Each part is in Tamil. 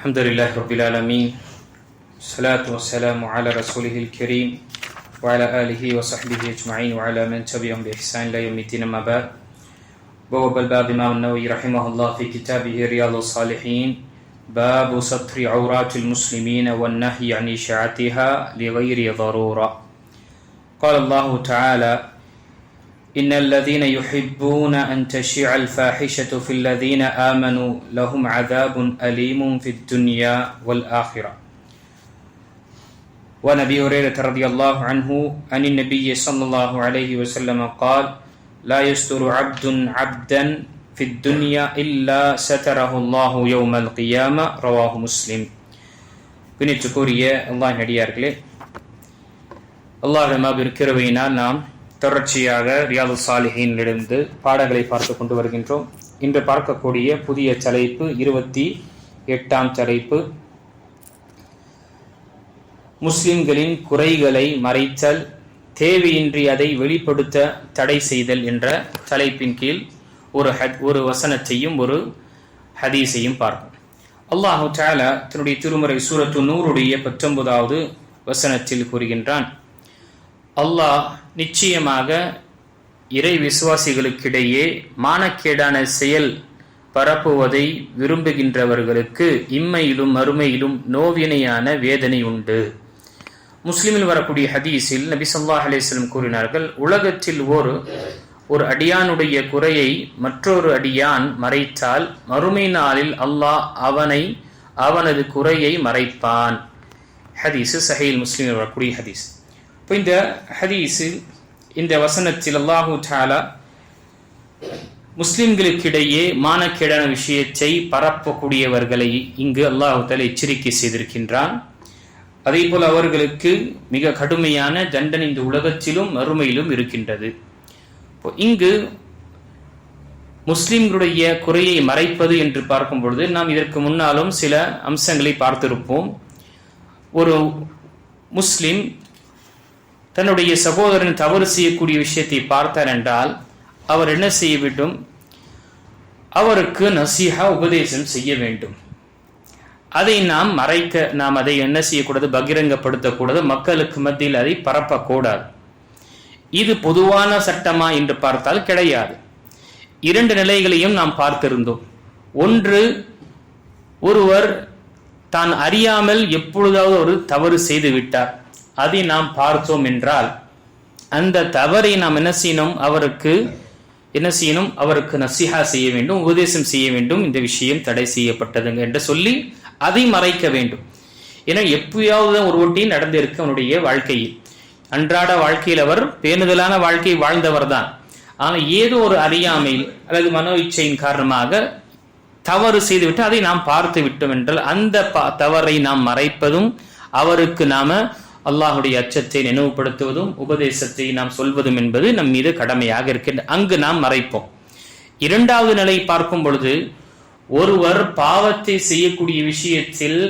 الحمد لله رب العالمين الصلاة والسلام على رسوله الكريم وعلى آله وصحبه أجمعين وعلى من تبعهم بإحسان إلى يوم الدين أما بعد بواب الباب الإمام النووي رحمه الله في كتابه رياض الصالحين باب ستر عورات المسلمين والنهي عن إشاعتها لغير ضرورة قال الله تعالى إن الذين يحبون أن تشيع الفاحشة في الذين آمنوا لهم عذاب أليم في الدنيا والآخرة وعن أبي هريرة رضي الله عنه عن النبي صلى الله عليه وسلم قال لا يستر عبد عبدا في الدنيا إلا ستره الله يوم القيامة رواه مسلم பின்னிட்டுக்குரிய அல்லாஹ் நடிகார்களே அல்லாஹ் மாபெரும் கிருபையினால் நாம் தொடர்ச்சியாக ரியாது சாலிஹினிலிருந்து பாடங்களை பார்த்து கொண்டு வருகின்றோம். இன்று பார்க்கக்கூடிய புதிய தலைப்பு இருபத்தி எட்டாம் தலைப்பு. முஸ்லிம்களின் குறைகளை மறைத்தல் தேவையின்றி அதை வெளிப்படுத்த தடை செய்தல் என்ற தலைப்பின் கீழ் ஒரு ஹத் ஒரு வசனத்தையும் ஒரு ஹதீஸையும் பார்ப்போம். அல்லாஹு தாலா தன்னுடைய திருமறை சூரத்து நூறுடைய பத்தொன்பதாவது வசனத்தில் கூறுகின்றான். அல்லாஹ் நிச்சயமாக இறை விசுவாசிகளுக்கிடையே மானக்கேடான செயல் பரப்புவதை விரும்புகின்றவர்களுக்கு இம்மையிலும் மறுமையிலும் நோவினையான வேதனை உண்டு. முஸ்லிமில் வரக்கூடிய ஹதீஸில் நபி சொல்லாஹ் அலிஸ்லம் கூறினார்கள் உலகத்தில் ஒரு ஒரு அடியானுடைய குறையை மற்றொரு அடியான் மறைத்தால் மறுமை நாளில் அல்லாஹ் அவனை அவனது குறையை மறைப்பான். ஹதீஸு சஹீல் முஸ்லீமில் வரக்கூடிய ஹதீஸ். இப்போ இந்த ஹதீஸில் இந்த வசனத்தில் அல்லாஹூ டாலா முஸ்லிம்களுக்கிடையே மானக்கேடான விஷயத்தை பரப்பக்கூடியவர்களை இங்கு அல்லாஹு தலை எச்சரிக்கை செய்திருக்கின்றான் அதே போல் அவர்களுக்கு மிக கடுமையான தண்டனை இந்த உலகத்திலும் மறுமையிலும் இருக்கின்றது இங்கு முஸ்லிம்களுடைய குறையை மறைப்பது என்று பார்க்கும் பொழுது நாம் இதற்கு முன்னாலும் சில அம்சங்களை பார்த்திருப்போம் ஒரு முஸ்லிம் தன்னுடைய சகோதரன் தவறு செய்யக்கூடிய விஷயத்தை பார்த்தார் என்றால் அவர் என்ன செய்ய வேண்டும்? அவருக்கு நசீஹா உபதேசம் செய்ய வேண்டும். அதை நாம் மறைக்க நாம் அதை என்ன செய்யக்கூடாது? பகிரங்கப்படுத்தக்கூடாது. மக்களுக்கு மத்தியில் அதை பரப்பக்கூடாது. இது பொதுவான சட்டமா என்று பார்த்தால் கிடையாது. இரண்டு நிலைகளையும் நாம் பார்த்திருந்தோம். ஒன்று ஒருவர் தான் அறியாமல் எப்பொழுதாவது ஒரு தவறு செய்து விட்டார். அதை நாம் பார்த்தோம் என்றால் அந்த தவறை நாம் என்ன செய்யணும்? அவருக்கு என்ன செய்யணும்? அவருக்கு நசிஹா செய்ய வேண்டும் உபதேசம் செய்ய வேண்டும். இந்த விஷயம் தடை செய்யப்பட்டதுங்க என்று சொல்லி அதை மறைக்க வேண்டும். ஏன்னா எப்பயாவது ஒரு ஒட்டி நடந்திருக்கு அவனுடைய வாழ்க்கையில். அன்றாட வாழ்க்கையில் அவர் பேணுதலான வாழ்க்கை வாழ்ந்தவர் தான் ஆனால் ஏதோ ஒரு அறியாமையில் அல்லது மனோ இச்சையின் காரணமாக தவறு செய்துவிட்டு அதை நாம் பார்த்து விட்டோம் என்றால் அந்த தவறை நாம் மறைப்பதும் அவருக்கு நாம அல்லாஹுடைய அச்சத்தை நினைவுபடுத்துவதும் உபதேசத்தை நாம் சொல்வதும் என்பது நம் மீது கடமையாக இருக்கின்ற அங்கு நாம் மறைப்போம். இரண்டாவது நிலை பார்க்கும் பொழுது ஒருவர் பாவத்தை செய்யக்கூடிய விஷயத்தில்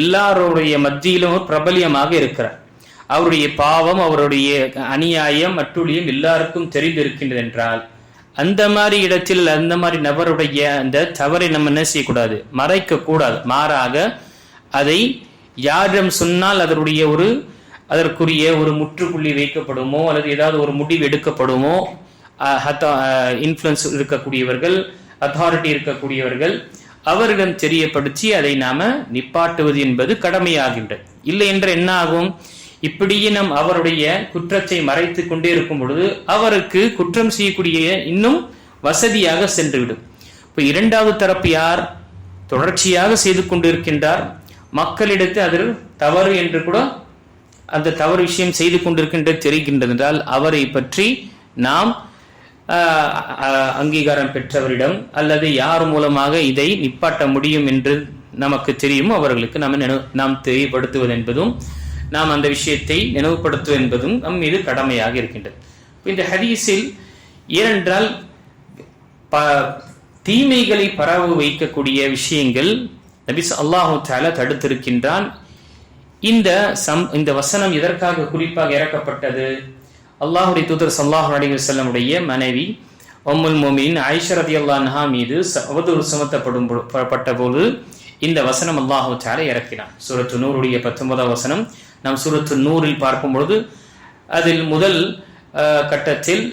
எல்லாருடைய மத்தியிலும் பிரபலியமாக இருக்கிறார். அவருடைய பாவம் அவருடைய அநியாயம் அட்டுழியம் எல்லாருக்கும் தெரிந்திருக்கின்றது என்றால் அந்த மாதிரி இடத்தில் அந்த மாதிரி நபருடைய அந்த தவறை நம்ம என்ன செய்யக்கூடாது? மறைக்க கூடாது மாறாக அதை யாரிடம் சொன்னால் அதனுடைய ஒரு அதற்குரிய ஒரு முற்றுப்புள்ளி வைக்கப்படுமோ அல்லது ஏதாவது ஒரு முடிவு எடுக்கப்படுமோ இன்ஃப்ளூயன்ஸ் இருக்கக்கூடியவர்கள் அத்தாரிட்டி இருக்கக்கூடியவர்கள் அவரிடம் தெரியப்படுத்தி அதை நாம நிப்பாட்டுவது என்பது கடமையாகின்றது இல்லை என்று என்ன ஆகும்? இப்படியே நம் அவருடைய குற்றத்தை மறைத்து கொண்டே இருக்கும் பொழுது அவருக்கு குற்றம் செய்யக்கூடிய இன்னும் வசதியாக சென்றுவிடும். இப்போ இரண்டாவது தரப்பு யார்? தொடர்ச்சியாக செய்து கொண்டிருக்கின்றார். மக்களிடத்து அதில் தவறு என்று கூட அந்த தவறு விஷயம் செய்து கொண்டிருக்கின்றது தெரிகின்றது என்றால் அவரை பற்றி நாம் அங்கீகாரம் பெற்றவரிடம் அல்லது யார் மூலமாக இதை நிப்பாட்ட முடியும் என்று நமக்கு தெரியும் அவர்களுக்கு நாம் நினைவு நாம் தெரியப்படுத்துவது என்பதும் நாம் அந்த விஷயத்தை நினைவுபடுத்துவது என்பதும் நம் மீது கடமையாக இருக்கின்றது. இந்த ஹதீஸில் ஏனென்றால் தீமைகளை பரவ வைக்கக்கூடிய விஷயங்கள் நபிஸ் அல்லாஹு தாலா தடுத்திருக்கின்றான். இந்த சம் இந்த வசனம் எதற்காக குறிப்பாக இறக்கப்பட்டது? அல்லாஹுடைய தூதர் சல்லாஹ் அலி வல்லமுடைய மனைவி ஒம்முல் மோமின் ஐஷரதி அல்லான்ஹா மீது அவதூறு சுமத்தப்படும் பட்ட போது இந்த வசனம் அல்லாஹு தால இறக்கினான். சூரத்து நூறுடைய பத்தொன்பதாம் வசனம் நாம் சூரத்து நூறில் பார்க்கும் பொழுது அதில் முதல் கட்டத்தில்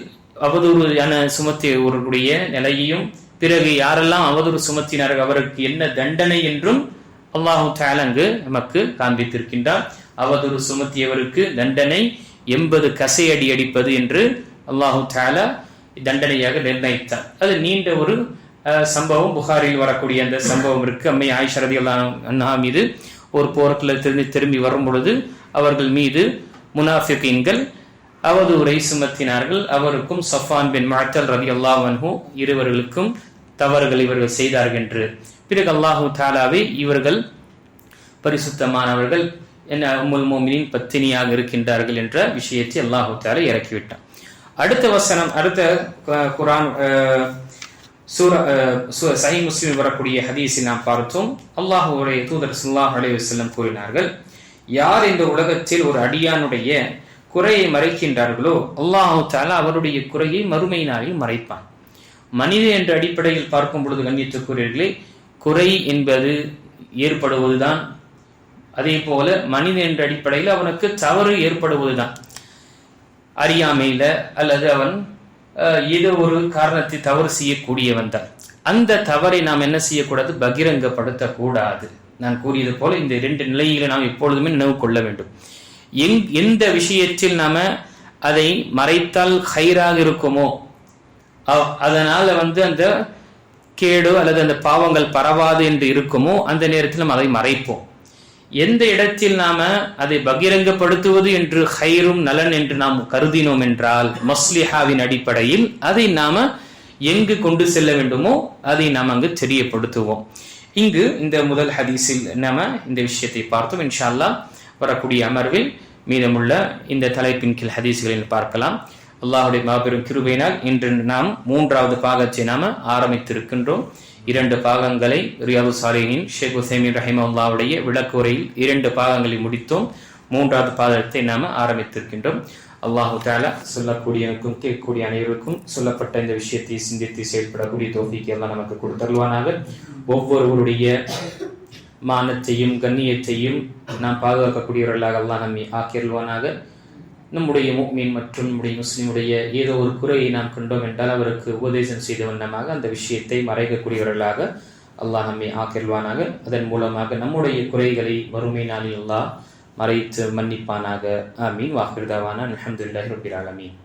அவதூறு என சுமத்தியவர்களுடைய நிலையையும் பிறகு யாரெல்லாம் அவதூறு சுமத்தினார்கள் அவருக்கு என்ன தண்டனை என்றும் அல்லாஹு தாலா அங்கு நமக்கு காண்பித்திருக்கின்றார் அவதூறு சுமத்தியவருக்கு தண்டனை எண்பது கசையடி அடிப்பது என்று அல்லாஹு தாலா தண்டனையாக நிர்ணயித்தார். அது நீண்ட ஒரு சம்பவம். புகாரில் வரக்கூடிய அந்த சம்பவம் இருக்கு. அம்மை ஆயிஷா ரதி அண்ணா மீது ஒரு போரத்தில் திரும்பி திரும்பி வரும் பொழுது அவர்கள் மீது முனாஃபிகீன்கள் அவதூரை சுமத்தினார்கள். அவருக்கும் சஃபான் பின் மாத்தல் ரதி அல்லாஹ் இருவர்களுக்கும் தவறுகள் இவர்கள் செய்தார்கள் என்று. பிறகு அல்லாஹு தாலாவை இவர்கள் பரிசுத்தமானவர்கள் என்ன உம்முல் மோமினின் பத்தினியாக இருக்கின்றார்கள் என்ற விஷயத்தை அல்லாஹு தாலா இறக்கிவிட்டான். அடுத்த வசனம் அடுத்த குரான் சூர சு- சஹி முஸ்லிம் வரக்கூடிய ஹதீஸை நாம் பார்த்தோம். அல்லாஹுடைய தூதர் சுல்லாஹ் அலைஹி வஸல்லம் கூறினார்கள் யார் இந்த உலகத்தில் ஒரு அடியானுடைய குறையை மறைக்கின்றார்களோ அல்லாஹு தாலா அவருடைய குறையை மறுமை நாளில் மறைப்பான். மனித என்ற அடிப்படையில் பார்க்கும் பொழுது கண்ணியத்துக்குரியர்களே குறை என்பது ஏற்படுவதுதான். அதே போல மனித என்ற அடிப்படையில் அவனுக்கு தவறு ஏற்படுவதுதான். அறியாமையில அல்லது அவன் ஏதோ ஒரு காரணத்தை தவறு செய்யக்கூடியவன் தான். அந்த தவறை நாம் என்ன செய்யக்கூடாது? பகிரங்கப்படுத்தக்கூடாது. நான் கூறியது போல இந்த இரண்டு நிலையில நாம் எப்பொழுதுமே நினைவு கொள்ள வேண்டும். எங் எந்த விஷயத்தில் நாம அதை மறைத்தால் ஹைராக இருக்குமோ அதனால வந்து அந்த கேடு அல்லது அந்த பாவங்கள் பரவாது என்று இருக்குமோ அந்த நேரத்தில் நாம் அதை மறைப்போம். எந்த இடத்தில் நாம அதை பகிரங்கப்படுத்துவது என்று ஹைரும் நலன் என்று நாம் கருதினோம் என்றால் மஸ்லிஹாவின் அடிப்படையில் அதை நாம எங்கு கொண்டு செல்ல வேண்டுமோ அதை நாம் அங்கு தெரியப்படுத்துவோம். இங்கு இந்த முதல் ஹதீஸில் நாம இந்த விஷயத்தை பார்த்தோம். இன்ஷா அல்லாஹ் வரக்கூடிய அமர்வில் மீதமுள்ள இந்த தலைப்பின் கீழ் ஹதீஸ்களில் பார்க்கலாம். அல்லாஹுடைய மாபெரும் கிருபையினால் இன்று நாம் மூன்றாவது பாகத்தை நாம ஆரம்பித்திருக்கின்றோம். இரண்டு பாகங்களை ரியாது சாலினின் ஷேக் ஹுசைமின் ரஹிமல்லாவுடைய விளக்குரையில் இரண்டு பாகங்களை முடித்தோம். மூன்றாவது பாகத்தை நாம ஆரம்பித்திருக்கின்றோம். அல்லாஹு தாலா சொல்லக்கூடியவனுக்கும் கேட்கக்கூடிய அனைவருக்கும் சொல்லப்பட்ட இந்த விஷயத்தை சிந்தித்து செயல்படக்கூடிய தோஃபிக்கு எல்லாம் நமக்கு கொடுத்தருவானாக ஒவ்வொருவருடைய மானத்தையும் கண்ணியத்தையும் நாம் பாதுகாக்கக்கூடியவர்களாக எல்லாம் நம்மை ஆக்கியல்வானாக நம்முடைய முக்மீன் மற்றும் நம்முடைய முஸ்லீமுடைய ஏதோ ஒரு குறையை நாம் கண்டோம் என்றால் அவருக்கு உபதேசம் செய்த வண்ணமாக அந்த விஷயத்தை மறைக்கக்கூடியவர்களாக அல்லாஹ் நம்மை ஆக்கிடுவானாக அதன் மூலமாக நம்முடைய குறைகளை வறுமை நாளில் அல்லாஹ் மறைத்து மன்னிப்பானாக. ஆமீன். வாக்கிருதாவான அல்ஹம்துலில்லாஹி ஆலமீன்.